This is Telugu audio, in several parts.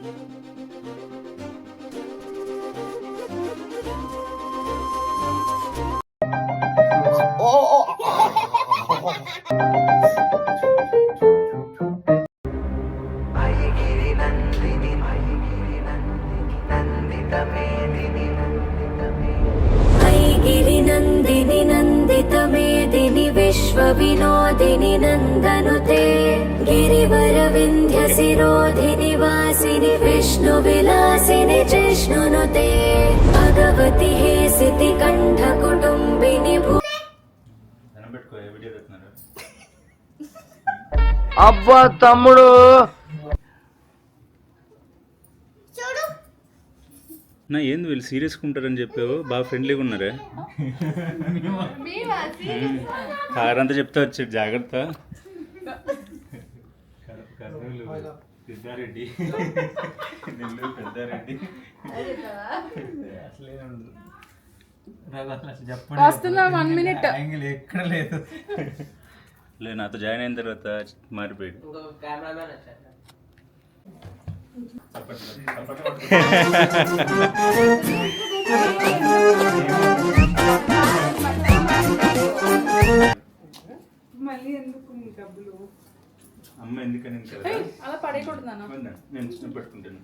Thank you. विश्वविनोदिनि नन्दनुते गिरिवरविन्ध्यशिरोधिनि वासिनि विष्णुविलासिनि जिष्णुनुते भगवति हे सितिकण्ठकुटुम्बिनि भू దండం పెట్టుకో ఏ వీడియో పెడుతున్నారు అబ్బా తమ్ముడు నా ఏంది వీళ్ళు సీరియస్గా ఉంటారని చెప్పావు? బాగా ఫ్రెండ్లీగా ఉన్నారే? కారంతా చెప్తా వచ్చాడు జాగ్రత్త. పెద్దారెడ్డి. నెల్లూరు పెద్దారెడ్డి. వస్తున్నా వన్ మినిట్ ఎక్కడ లేదు. లే నాతో జాయిన్ అయిన తర్వాత మారిపోయాడు. మళ్ళీ ఎందుకు డబ్బులు అమ్మ ఎందుకని అలా పడేయకూడదు? నేను చిన్న పట్టుకుంటాను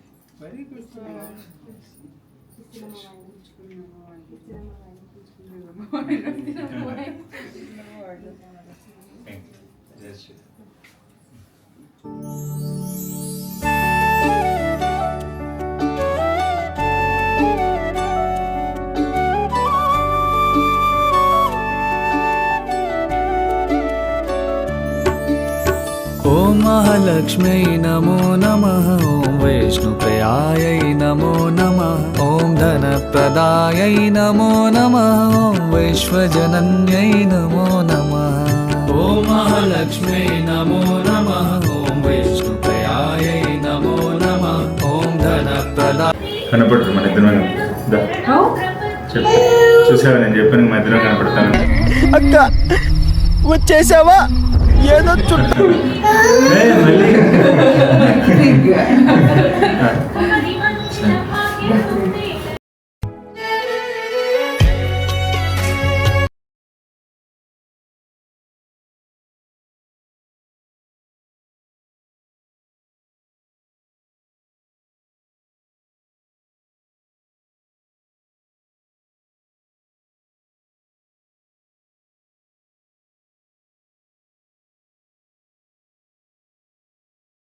Thank you. ॐ महालक्ष्म्यै नमो नमः ॐ वैष्णुप्रियायै नमो नमः ॐ धनप्रदायै नमो नमः ॐ वैश्वजनन्यै नमो नमः ॐ महालक्ष्म्यै नमो नमः ॐ वैष्णुप्रियायै नमो नमः ॐ धनप्रदा కనపడరు మన ఇద్దరు చెప్పు చూసావా నేను చెప్పాను మా ఇద్దరు కనపడతాను అక్క వచ్చేసావా ఏదో చుట్టూ ఏయ్, మళ్ళీ